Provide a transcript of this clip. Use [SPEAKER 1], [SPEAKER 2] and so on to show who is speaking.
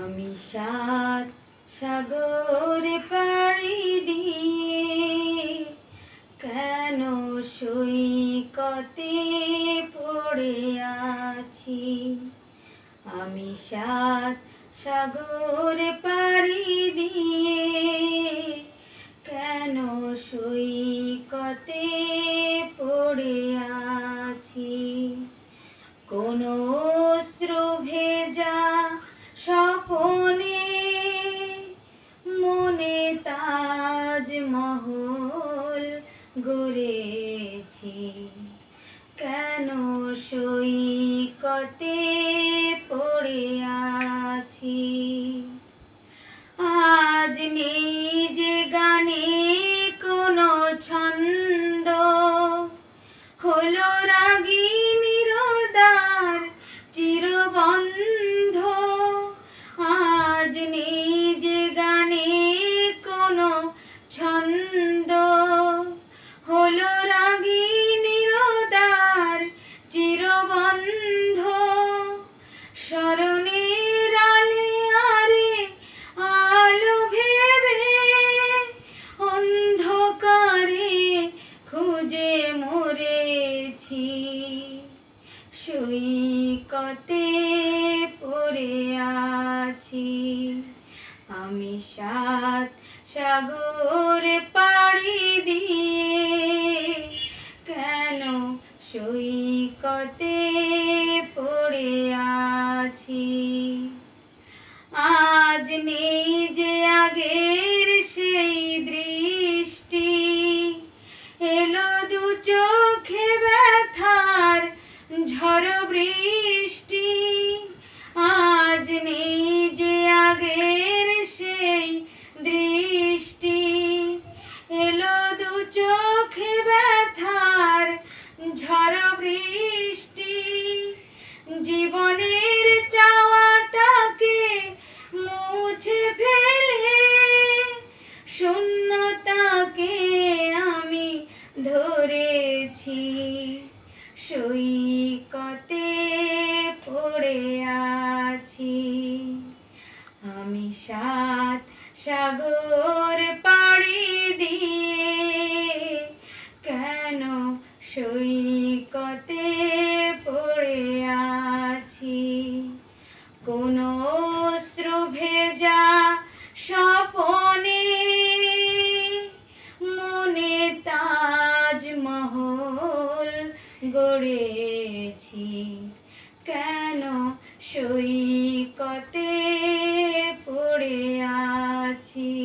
[SPEAKER 1] আমি সাত সাগরে পাড়ি দিয়ে কেন সৈকতে পড়ে আছি? আমি সাত সাগরে পাড়ি দিয়ে কেন সৈকতে পড়ে আছি? কোনো অশ্রু গড়েছি কেন সৈকতে পড়ে আছি? আজ নেই সৈকতে পড়ে আছি। আমি সাত সাগর পাড়ি দিয়ে কেন সৈকতে পড়ে আছি? আজ নেই ঝড় বৃষ্টি সৈকতে পড়ে আছি। আমি সাত সাগর পাড়ি দিয়ে কেন সৈকতে পড়ে আছি? কোনো গড়েছি। কেন সৈকতে পড়ে আছি?